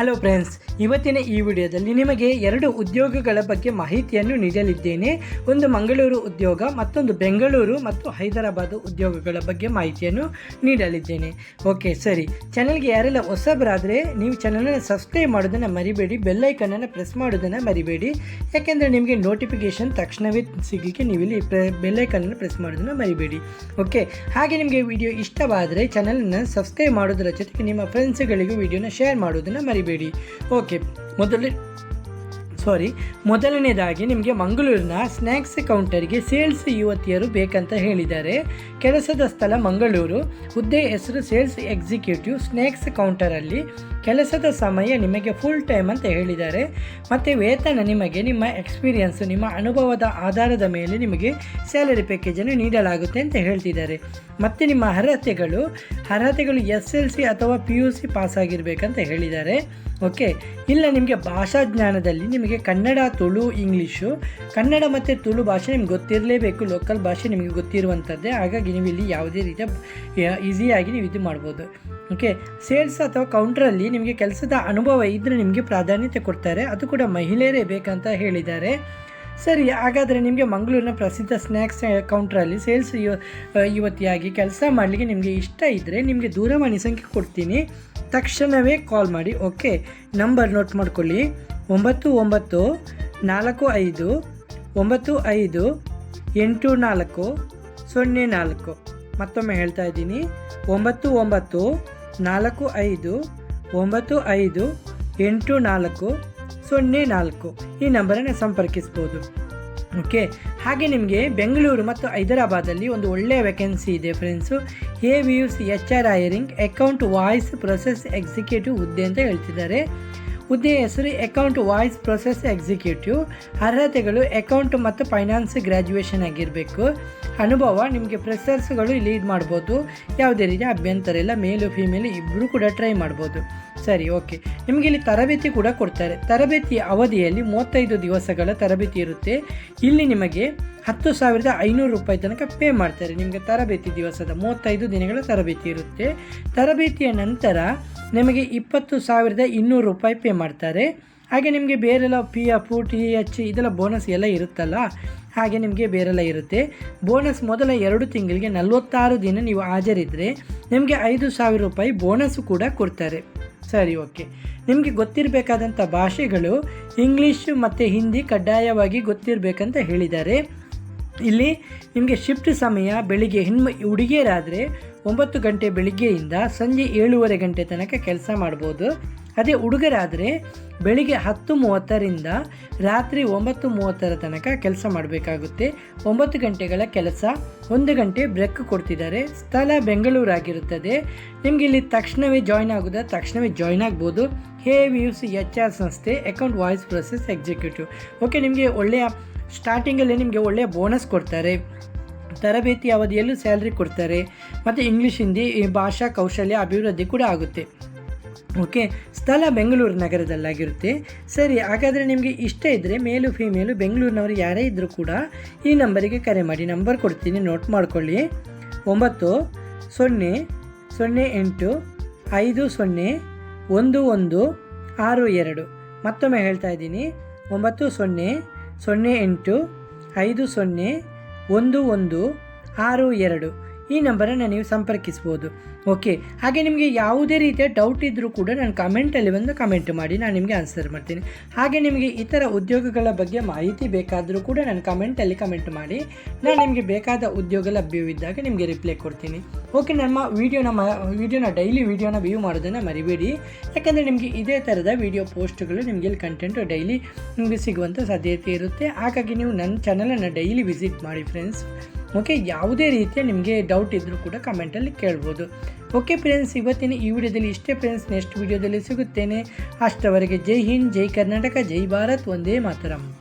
Hello friends ಇವತ್ತಿನ ಈ ವಿಡಿಯೋದಲ್ಲಿ ನಿಮಗೆ ಎರಡು ಉದ್ಯೋಗಗಳ ಬಗ್ಗೆ ಮಾಹಿತಿಯನ್ನು ನೀಡಲಿದ್ದೇನೆ. ಒಂದು ಮಂಗಳೂರು ಉದ್ಯೋಗ, ಮತ್ತೊಂದು ಬೆಂಗಳೂರು ಮತ್ತು ಹೈದರಾಬಾದ್ ಉದ್ಯೋಗಗಳ ಬಗ್ಗೆ ಮಾಹಿತಿಯನ್ನು ನೀಡಲಿದ್ದೇನೆ. ಓಕೆ, ಸರಿ. ಚಾನಲ್ಗೆ ಯಾರೆಲ್ಲ ಹೊಸಬರಾದರೆ, ನೀವು ಚಾನಲನ್ನು ಸಬ್ಸ್ಕ್ರೈಬ್ ಮಾಡೋದನ್ನು ಮರಿಬೇಡಿ ಬೆಲ್ಲೈಕನನ್ನು ಪ್ರೆಸ್ ಮಾಡೋದನ್ನು ಮರಿಬೇಡಿ. ಯಾಕೆಂದರೆ ನಿಮಗೆ ನೋಟಿಫಿಕೇಷನ್ ತಕ್ಷಣವೇ ಸಿಗಲಿಕ್ಕೆ ನೀವು ಇಲ್ಲಿ ಪ್ರೆ ಬೆಲ್ಲೈಕನನ್ನು ಪ್ರೆಸ್ ಮಾಡೋದನ್ನು ಮರಿಬೇಡಿ. ಓಕೆ, ಹಾಗೆ ನಿಮಗೆ ವಿಡಿಯೋ ಇಷ್ಟವಾದರೆ ಚಾನಲನ್ನು ಸಬ್ಸ್ಕ್ರೈಬ್ ಮಾಡೋದರ ಜೊತೆಗೆ ನಿಮ್ಮ ಫ್ರೆಂಡ್ಸ್ಗಳಿಗೂ ವಿಡಿಯೋನ ಶೇರ್ ಮಾಡೋದನ್ನು ಮರಿಬೇಡಿ. ಓಕೆ ಮೊದಲು ಸಾರಿ ಮೊದಲನೇದಾಗಿ ನಿಮಗೆ ಮಂಗಳೂರಿನ ಸ್ನ್ಯಾಕ್ಸ್ ಕೌಂಟರ್ಗೆ ಸೇಲ್ಸ್ ಯುವತಿಯರು ಬೇಕಂತ ಹೇಳಿದ್ದಾರೆ. ಕೆಲಸದ ಸ್ಥಳ ಮಂಗಳೂರು. ಹುದ್ದೆ ಹೆಸರು ಸೇಲ್ಸ್ ಎಕ್ಸಿಕ್ಯೂಟಿವ್ ಸ್ನ್ಯಾಕ್ಸ್ ಕೌಂಟರಲ್ಲಿ. ಕೆಲಸದ ಸಮಯ ನಿಮಗೆ ಫುಲ್ ಟೈಮ್ ಅಂತ ಹೇಳಿದ್ದಾರೆ. ಮತ್ತು ವೇತನ ನಿಮಗೆ ನಿಮ್ಮ ಎಕ್ಸ್ಪೀರಿಯನ್ಸು ನಿಮ್ಮ ಅನುಭವದ ಆಧಾರದ ಮೇಲೆ ನಿಮಗೆ ಸ್ಯಾಲರಿ ಪ್ಯಾಕೇಜನ್ನು ನೀಡಲಾಗುತ್ತೆ ಅಂತ ಹೇಳ್ತಿದ್ದಾರೆ. ಮತ್ತು ನಿಮ್ಮ ಅರ್ಹತೆಗಳು ಅರ್ಹತೆಗಳು ಎಸ್ ಎಲ್ ಸಿ ಅಥವಾ ಪಿ ಯು ಸಿ ಪಾಸ್ ಆಗಿರಬೇಕಂತ ಹೇಳಿದ್ದಾರೆ. ಓಕೆ ಇಲ್ಲ ನಿಮಗೆ ಭಾಷಾ ಜ್ಞಾನದಲ್ಲಿ ನಿಮಗೆ ಕನ್ನಡ, ತುಳು, ಇಂಗ್ಲೀಷು, ಕನ್ನಡ ಮತ್ತು ತುಳು ಭಾಷೆ ನಿಮ್ಗೆ ಗೊತ್ತಿರಲೇಬೇಕು. ಲೋಕಲ್ ಭಾಷೆ ನಿಮಗೆ ಗೊತ್ತಿರುವಂಥದ್ದೇ. ಹಾಗಾಗಿ ನೀವು ಇಲ್ಲಿ ಯಾವುದೇ ರೀತಿಯ ಈಸಿಯಾಗಿ ನೀವು ಇದು ಮಾಡ್ಬೋದು. ಓಕೆ ಸೇಲ್ಸ್ ಅಥವಾ ಕೌಂಟ್ರಲ್ಲಿ ನಿಮಗೆ ಕೆಲಸದ ಅನುಭವ ಇದ್ದರೆ ನಿಮಗೆ ಪ್ರಾಧಾನ್ಯತೆ ಕೊಡ್ತಾರೆ. ಅದು ಕೂಡ ಮಹಿಳೆಯರೇ ಬೇಕಂತ ಹೇಳಿದ್ದಾರೆ. ಸರಿ, ಹಾಗಾದರೆ ನಿಮಗೆ ಮಂಗಳೂರಿನ ಪ್ರಸಿದ್ಧ ಸ್ನ್ಯಾಕ್ಸ್ ಕೌಂಟ್ರಲ್ಲಿ ಸೇಲ್ಸ್ ಯುವತಿಯಾಗಿ ಕೆಲಸ ಮಾಡಲಿಕ್ಕೆ ನಿಮಗೆ ಇಷ್ಟ ಇದ್ದರೆ ನಿಮಗೆ ದೂರವಾಣಿ ಸಂಖ್ಯೆ ಕೊಡ್ತೀನಿ. ತಕ್ಷಣವೇ ಕಾಲ್ ಮಾಡಿ ಓಕೆ ನಂಬರ್ ನೋಟ್ ಮಾಡ್ಕೊಳ್ಳಿ. ಒಂಬತ್ತು ಒಂಬತ್ತು ನಾಲ್ಕು ಐದು ಒಂಬತ್ತು ಐದು ಎಂಟು ನಾಲ್ಕು ಸೊನ್ನೆ ನಾಲ್ಕು. ಮತ್ತೊಮ್ಮೆ ಹೇಳ್ತಾ ಇದ್ದೀನಿ. ಒಂಬತ್ತು ಒಂಬತ್ತು ನಾಲ್ಕು ಐದು ಒಂಬತ್ತು ಐದು ಎಂಟು ನಾಲ್ಕು ಸೊನ್ನೆ ನಾಲ್ಕು ಈ ನಂಬರನ್ನು ಸಂಪರ್ಕಿಸ್ಬೋದು. ಓಕೆ ಹಾಗೆ ನಿಮಗೆ ಬೆಂಗಳೂರು ಮತ್ತು ಹೈದರಾಬಾದಲ್ಲಿ ಒಂದು ಒಳ್ಳೆಯ ವೇಕೆನ್ಸಿ ಇದೆ friends a V U C H R hiring account voice process executive ಹುದ್ದೆ ಅಂತ ಹೇಳ್ತಿದ್ದಾರೆ. ಹುದ್ದೆ ಹೆಸರು ಅಕೌಂಟ್ ವಾಯ್ಸ್ ಪ್ರೊಸೆಸ್ ಎಕ್ಸಿಕ್ಯೂಟಿವ್ ಅರ್ಹತೆಗಳು ಅಕೌಂಟ್ ಮತ್ತು ಫೈನಾನ್ಸ್ ಗ್ರ್ಯಾಜುಯೇಷನ್ ಆಗಿರಬೇಕು. ಅನುಭವ, ನಿಮಗೆ ಫ್ರೆಷರ್ಸ್ಗಳು ಲೀಡ್ ಮಾಡ್ಬೋದು. ಯಾವುದೇ ರೀತಿ ಅಭ್ಯಂತರ ಇಲ್ಲ ಮೇಲು ಫೀಮೇಲ್ ಇಬ್ಬರು ಕೂಡ ಟ್ರೈ ಮಾಡ್ಬೋದು. ಸರಿ ಓಕೆ ನಿಮಗೆ ಇಲ್ಲಿ ತರಬೇತಿ ಕೂಡ ಕೊಡ್ತಾರೆ. ತರಬೇತಿ ಅವಧಿಯಲ್ಲಿ ಮೂವತ್ತೈದು ದಿವಸಗಳ ತರಬೇತಿ ಇರುತ್ತೆ. ಇಲ್ಲಿ ನಿಮಗೆ ಹತ್ತು ಸಾವಿರದ ಐನೂರು ರೂಪಾಯಿ ತನಕ ಪೇ ಮಾಡ್ತಾರೆ. ನಿಮಗೆ ತರಬೇತಿ ದಿವಸದ ಮೂವತ್ತೈದು ದಿನಗಳ ತರಬೇತಿ ಇರುತ್ತೆ. ತರಬೇತಿಯ ನಂತರ ನಿಮಗೆ ಇಪ್ಪತ್ತು ಸಾವಿರದ ಇನ್ನೂರು ರೂಪಾಯಿ ಪೇ ಮಾಡ್ತಾರೆ. ಹಾಗೆ ನಿಮಗೆ ಬೇರೆಲ್ಲ ಪಿ ಎಫ್ ಟಿ ಎಚ್ ಇದೆಲ್ಲ ಬೋನಸ್ ಎಲ್ಲ ಇರುತ್ತಲ್ಲ? ಹಾಗೆ ನಿಮಗೆ ಬೇರೆಲ್ಲ ಇರುತ್ತೆ. ಬೋನಸ್ ಮೊದಲ ಎರಡು ತಿಂಗಳಿಗೆ ನಲವತ್ತಾರು ದಿನ ನೀವು ಹಾಜರಿದ್ದರೆ ನಿಮಗೆ ಐದು ಸಾವಿರ ರೂಪಾಯಿ ಬೋನಸ್ಸು ಕೂಡ ಕೊಡ್ತಾರೆ. ಸರಿ ಓಕೆ ನಿಮಗೆ ಗೊತ್ತಿರಬೇಕಾದಂಥ ಭಾಷೆಗಳು ಇಂಗ್ಲೀಷು ಮತ್ತು ಹಿಂದಿ ಕಡ್ಡಾಯವಾಗಿ ಗೊತ್ತಿರಬೇಕಂತ ಹೇಳಿದ್ದಾರೆ. ಇಲ್ಲಿ ನಿಮಗೆ ಶಿಫ್ಟ್ ಸಮಯ ಬೆಳಿಗ್ಗೆ ಹೆಣ್ಮ ಹುಡುಗಿಯರಾದರೆ ಒಂಬತ್ತು ಗಂಟೆ ಬೆಳಿಗ್ಗೆಯಿಂದ ಸಂಜೆ ಏಳುವರೆ ಗಂಟೆ ತನಕ ಕೆಲಸ ಮಾಡ್ಬೋದು. ಅದೇ ಹುಡುಗರಾದರೆ ಬೆಳಿಗ್ಗೆ ಹತ್ತು ಮೂವತ್ತರಿಂದ ರಾತ್ರಿ ಒಂಬತ್ತು ಮೂವತ್ತರ ತನಕ ಕೆಲಸ ಮಾಡಬೇಕಾಗುತ್ತೆ. ಒಂಬತ್ತು ಗಂಟೆಗಳ ಕೆಲಸ, ಒಂದು ಗಂಟೆ ಬ್ರೇಕ್ ಕೊಡ್ತಿದ್ದಾರೆ. ಸ್ಥಳ ಬೆಂಗಳೂರಾಗಿರುತ್ತದೆ. ನಿಮಗೆ ಇಲ್ಲಿ ತಕ್ಷಣವೇ ಜಾಯ್ನ್ ಆಗೋದ? ತಕ್ಷಣವೇ ಜಾಯ್ನ್ ಆಗ್ಬೋದು. Hey V U C H R ಸಂಸ್ಥೆ account voice process executive okay ನಿಮಗೆ ಒಳ್ಳೆಯ ಸ್ಟಾರ್ಟಿಂಗಲ್ಲಿ ನಿಮಗೆ ಒಳ್ಳೆಯ ಬೋನಸ್ ಕೊಡ್ತಾರೆ. ತರಬೇತಿ ಅವಧಿಯಲ್ಲೂ ಸ್ಯಾಲ್ರಿ ಕೊಡ್ತಾರೆ. ಮತ್ತು ಇಂಗ್ಲೀಷ್, ಹಿಂದಿ ಭಾಷಾ ಕೌಶಲ್ಯ ಅಭಿವೃದ್ಧಿ ಕೂಡ ಆಗುತ್ತೆ. ಓಕೆ, ಸ್ಥಳ ಬೆಂಗಳೂರು ನಗರದಲ್ಲಾಗಿರುತ್ತೆ. ಸರಿ, ಹಾಗಾದರೆ ನಿಮಗೆ ಇಷ್ಟ ಇದ್ದರೆ ಮೇಲು ಫೀಮೇಲು ಬೆಂಗಳೂರಿನವರು ಯಾರೇ ಇದ್ದರೂ ಕೂಡ ಈ ನಂಬರಿಗೆ ಕರೆ ಮಾಡಿ. ನಂಬರ್ ಕೊಡ್ತೀನಿ, ನೋಟ್ ಮಾಡ್ಕೊಳ್ಳಿ. ಒಂಬತ್ತು, ಸೊನ್ನೆ ಸೊನ್ನೆ ಎಂಟು, ಐದು, ಸೊನ್ನೆ, ಒಂದು ಒಂದು, ಆರು, ಎರಡು. ಮತ್ತೊಮ್ಮೆ ಹೇಳ್ತಾ ಇದ್ದೀನಿ. ಒಂಬತ್ತು, ಸೊನ್ನೆ ಸೊನ್ನೆ ಎಂಟು ಐದು ಸೊನ್ನೆ ಒಂದು ಒಂದು ಆರು ಎರಡು ಈ ನಂಬರನ್ನು ನೀವು ಸಂಪರ್ಕಿಸ್ಬೋದು. ಓಕೆ ಹಾಗೆ ನಿಮಗೆ ಯಾವುದೇ ರೀತಿಯ ಡೌಟ್ ಇದ್ದರೂ ಕೂಡ ನಾನು ಕಮೆಂಟಲ್ಲಿ ಬಂದು ಕಮೆಂಟ್ ಮಾಡಿ ನಾನು ನಿಮಗೆ ಆನ್ಸರ್ ಮಾಡ್ತೀನಿ. ಹಾಗೆ ನಿಮಗೆ ಇತರ ಉದ್ಯೋಗಗಳ ಬಗ್ಗೆ ಮಾಹಿತಿ ಬೇಕಾದರೂ ಕೂಡ ನಾನು ಕಮೆಂಟಲ್ಲಿ ಕಮೆಂಟ್ ಮಾಡಿ ನಾನು ನಿಮಗೆ ಬೇಕಾದ ಉದ್ಯೋಗ ಲಭ್ಯವಿದ್ದಾಗ ನಿಮಗೆ ರಿಪ್ಲೈ ಕೊಡ್ತೀನಿ. ಓಕೆ ನಮ್ಮ ವೀಡಿಯೋನ ಮ ವೀಡಿಯೋನ ಡೈಲಿ ವೀಡಿಯೋನ ವ್ಯೂ ಮಾಡೋದನ್ನು ಮರಿಬೇಡಿ. ಯಾಕಂದರೆ ನಿಮಗೆ ಇದೇ ಥರದ ವೀಡಿಯೋ ಪೋಸ್ಟ್ಗಳು ನಿಮಗೆ ಇಲ್ಲಿ ಕಂಟೆಂಟು ಡೈಲಿ ನಿಮಗೆ ಸಿಗುವಂಥ ಸಾಧ್ಯತೆ ಇರುತ್ತೆ. ಹಾಗಾಗಿ ನೀವು ನನ್ನ ಚಾನಲನ್ನು ಡೈಲಿ ವಿಸಿಟ್ ಮಾಡಿ ಫ್ರೆಂಡ್ಸ್ ಓಕೆ ಯಾವುದೇ ರೀತಿಯ ನಿಮಗೆ ಡೌಟ್ ಇದ್ದರೂ ಕೂಡ ಕಮೆಂಟಲ್ಲಿ ಕೇಳ್ಬೋದು. ಓಕೆ ಫ್ರೆಂಡ್ಸ್ ಇವತ್ತಿನ ಈ ವಿಡಿಯೋದಲ್ಲಿ ಇಷ್ಟೇ ಫ್ರೆಂಡ್ಸ್ ನೆಕ್ಸ್ಟ್ ವಿಡಿಯೋದಲ್ಲಿ ಸಿಗುತ್ತೇನೆ. ಅಷ್ಟವರೆಗೆ ಜೈ ಹಿಂದ್, ಜೈ ಕರ್ನಾಟಕ, ಜೈ ಭಾರತ್ ಒಂದೇ ಮಾತರಂ.